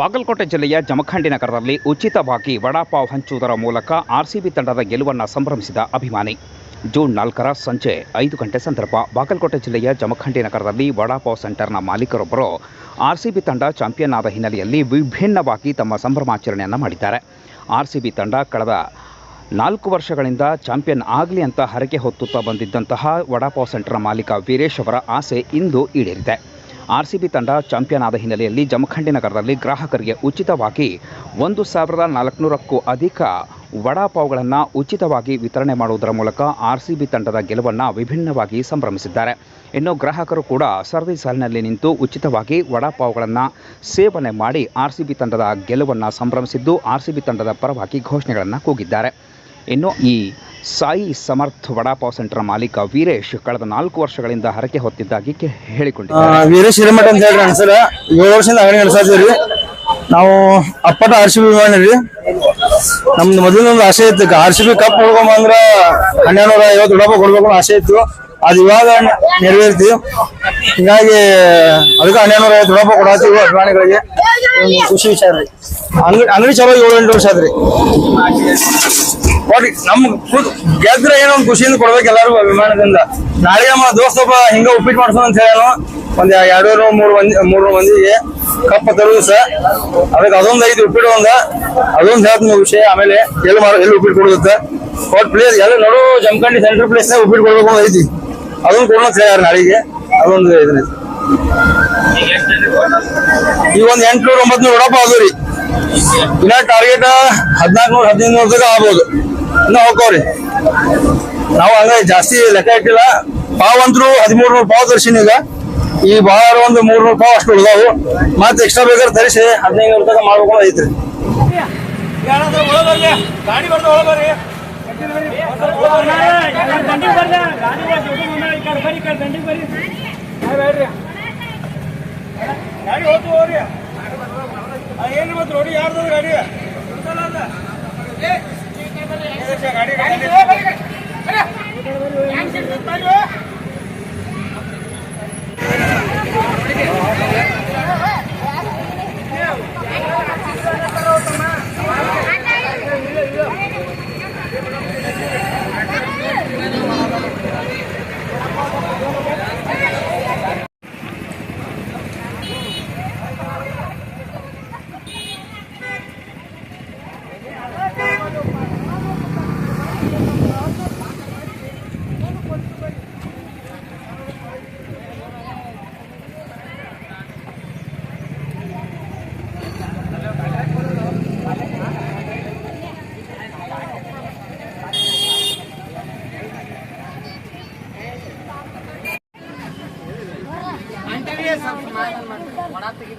ಬಾಗಲಕೋಟೆ ಜಿಲ್ಲೆಯ ಜಮಖಂಡಿ ನಗರದಲ್ಲಿ ಉಚಿತವಾಗಿ ವಡಾಪಾವ್ ಹಂಚುವುದರ ಮೂಲಕ ಆರ್ಸಿಬಿ ತಂಡದ ಗೆಲುವನ್ನು ಸಂಭ್ರಮಿಸಿದ ಅಭಿಮಾನಿ. ಜೂನ್ ನಾಲ್ಕರ ಸಂಜೆ ಐದು ಗಂಟೆ ಸಂದರ್ಭ ಬಾಗಲಕೋಟೆ ಜಿಲ್ಲೆಯ ಜಮಖಂಡಿ ನಗರದಲ್ಲಿ ವಡಾಪಾವ್ ಸೆಂಟರ್ನ ಮಾಲೀಕರೊಬ್ಬರು ಆರ್ಸಿಬಿ ತಂಡ ಚಾಂಪಿಯನ್ ಆದ ಹಿನ್ನೆಲೆಯಲ್ಲಿ ವಿಭಿನ್ನವಾಗಿ ತಮ್ಮ ಸಂಭ್ರಮಾಚರಣೆಯನ್ನು ಮಾಡಿದ್ದಾರೆ. ಆರ್ಸಿಬಿ ತಂಡ ಕಳೆದ ನಾಲ್ಕು ವರ್ಷಗಳಿಂದ ಚಾಂಪಿಯನ್ ಆಗಲಿ ಅಂತ ಹರಕೆ ಹೊತ್ತುತ್ತಾ ಬಂದಿದ್ದಂತಹ ವಡಾಪಾವ್ ಸೆಂಟರ್ನ ಮಾಲೀಕ ವೀರೇಶ್ ಅವರ ಆಸೆ ಇಂದು ಈಡೇರಿದೆ. ಆರ್ಸಿಬಿ ತಂಡ ಚಾಂಪಿಯನ್ ಆದ ಹಿನ್ನೆಲೆಯಲ್ಲಿ ಜಮಖಂಡಿ ನಗರದಲ್ಲಿ ಗ್ರಾಹಕರಿಗೆ ಉಚಿತವಾಗಿ ಒಂದು ಸಾವಿರದ ನಾಲ್ಕುನೂರಕ್ಕೂ ಅಧಿಕ ವಡಾಪಾವ್ಗಳನ್ನು ಉಚಿತವಾಗಿ ವಿತರಣೆ ಮಾಡುವುದರ ಮೂಲಕ ಆರ್ಸಿಬಿ ತಂಡದ ಗೆಲುವನ್ನು ವಿಭಿನ್ನವಾಗಿ ಸಂಭ್ರಮಿಸಿದ್ದಾರೆ. ಇನ್ನು ಗ್ರಾಹಕರು ಕೂಡ ಸರದಿ ಸಾಲಿನಲ್ಲಿ ನಿಂತು ಉಚಿತವಾಗಿ ವಡಾಪಾವ್ಗಳನ್ನು ಸೇವನೆ ಮಾಡಿ ಆರ್ಸಿಬಿ ತಂಡದ ಗೆಲುವನ್ನು ಸಂಭ್ರಮಿಸಿದ್ದು ಆರ್ಸಿಬಿ ತಂಡದ ಪರವಾಗಿ ಘೋಷಣೆಗಳನ್ನು ಕೂಗಿದ್ದಾರೆ. ಇನ್ನು ಈ ಸಾಯಿ ಸಮರ್ಥ್ ವಡಾಪಾವ್ ಸೆಂಟರ್ ಮಾಲೀಕ ವೀರೇಶ್ ಕಳೆದ ನಾಲ್ಕು ವರ್ಷಗಳಿಂದ ಹರಕೆ ಹೊತ್ತಿದ್ದಾಗಿ ಕೆ- ಹೇಳಿಕೊಂಡಿದ್ದಾರೆ. ವೀರೇಶ್ ಹಿರೇಮಠ ಅಂತ ಹೇಳ್ರಿ ಸರ್ ಏಳು ವರ್ಷದಿಂದ ಅಂಗಡಿ ನಡೆಸಾತೀವಿ ನಾವು ಅಪ್ಪಟ ಆರ್ ಸಿ ಬಿ ರೀ. ನಮ್ದು ಮೊದಲಿನೊಂದು ಆಸೆ ಇತ್ತು ಆರ್ ಸಿ ಬಿ ಕಪ್ ಹೊಡ್ಕೊಂಬಂದ್ರ ಹನ್ನೆರಡು ನೂರ ಐವತ್ತು ರೂಪಾಯಿ ಕೊಡ್ಬೇಕು ಆಸೆ ಇತ್ತು. ಅದು ಇವಾಗ ನೆರವೇರ್ತಿ ಹಿಂಗಾಗಿ ಅದಕ್ಕೆ ಹನ್ನೆರಡು ನೂರ ಐವತ್ತು ರೂಪಾಯಿ ಕೊಡತ್ತೀವಿ ಅಭಿಮಾನಿಗಳಿಗೆ ಖುಷಿ ವಿಚಾರ ರೀ. ಅಂಗಡಿ ಅಂಗಡಿ ಚಲೋ ಏಳು ಎಂಟು ವರ್ಷ ಆದ್ರಿ ಕೊಡ್ರಿ, ನಮ್ ಗೆದ್ರೆ ಏನೋ ಒಂದು ಖುಷಿಯಿಂದ ಕೊಡ್ಬೇಕು ಎಲ್ಲರಿಗೂ ಅಭಿಮಾನದಿಂದ. ನಾಳೆ ನಮ್ಮ ದೋಸ್ತ ಒಬ್ಬ ಹಿಂಗ ಉಪ್ಪಿಟ್ಟು ಮಾಡ್ಸೋಣ ಅಂತ ಹೇಳೋ ಒಂದ್ ಎರಡೂರು, ಮೂರು ಮಂದಿ ಮೂರು ಮಂದಿಗೆ ಕಪ್ಪ ತರುವುದು ಸರ್ ಅದಕ್ಕೆ ಅದೊಂದು ಐದು ಉಪ್ಪಿಟ್ಟು ಒಂದ. ಅದೊಂದು ಹೇಳ್ತೀನಿ ವಿಷಯ, ಆಮೇಲೆ ಎಲ್ಲಿ ಮಾಡ, ಎಲ್ಲಿ ಉಪ್ಪಿಟ್ಟು ಕೊಡುತ್ತೆ ಕೊಟ್ ಪ್ಲೇಸ್ ಎಲ್ಲ ನೋಡು, ಜಮಖಂಡಿ ಸೆಂಟ್ರಲ್ ಪ್ಲೇಸ್ ಉಪ್ಪಿಟ್ಟು ಕೊಡ್ಬೇಕು ಅಂತ ಐತಿ. ಅದೊಂದು ಕೊಡೋಣ ಹೇಳ್ಯಾರ ನಾಳೆಗೆ. ಅದೊಂದು ಇದನ್ನ. ಈಗ ಒಂದ್ ಎಂಟ್ನೂರ ಒಂಬತ್ನೂರ ವಡಾಪ ಅದು ರೀ. ಇನ್ನ ಟಾರ್ಗೆಟ್ ಹದಿನಾಲ್ಕು ನೂರ ಹದಿನೈದು ನೂರದಾಗ ಆಗ್ಬೋದು. ಇನ್ನ ಹೋಗ್ಕೋರಿ ನಾವು ಹಂಗ ಜಾಸ್ತಿ ಲೆಕ್ಕ ಇಟ್ಟಿಲ್ಲ. ಪಾವಂತರು ಹದಿಮೂರು ನೂರು ಪಾವ್ ತರ್ಸಿನಿ ಈಗ. ಈ ಬಾಳ ಒಂದು ಮೂರ್ ನೂರು ಪಾವ್ ಅಷ್ಟು ಉಳಿದಾವು. ಮತ್ತೆ ಎಕ್ಸ್ಟ್ರಾ ಬೇಕಾದ್ರೆ ತರಿಸಿ ಹದಿನೈದು ನೂರ ತನಕ ಮಾಡ್ಬೇಕು ಐತ್ರಿ. ಗಾಡಿ ಬರ್ದ ಒಳಗೋರಿ ದಂಡಿಗೆ ಬರ್ದ. ಗಾಡಿ ಬರ್ರಿ ಗಾಡಿ ಹೋಗ್ತು ಹೋಗ್ರಿ. ಏನು ಮತ್ತೆ ರೋಡಿ ಯಾರ್ದು ಗಾಡಿ? ಗಾಡಿ ಗಾಡಿ.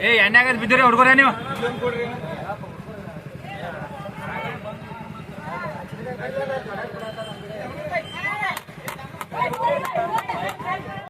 ಏ ಎಣ್ಣೆಗ ಬಿದ್ದಿರಿ ಹುಡುಗರೇ ನೀವು?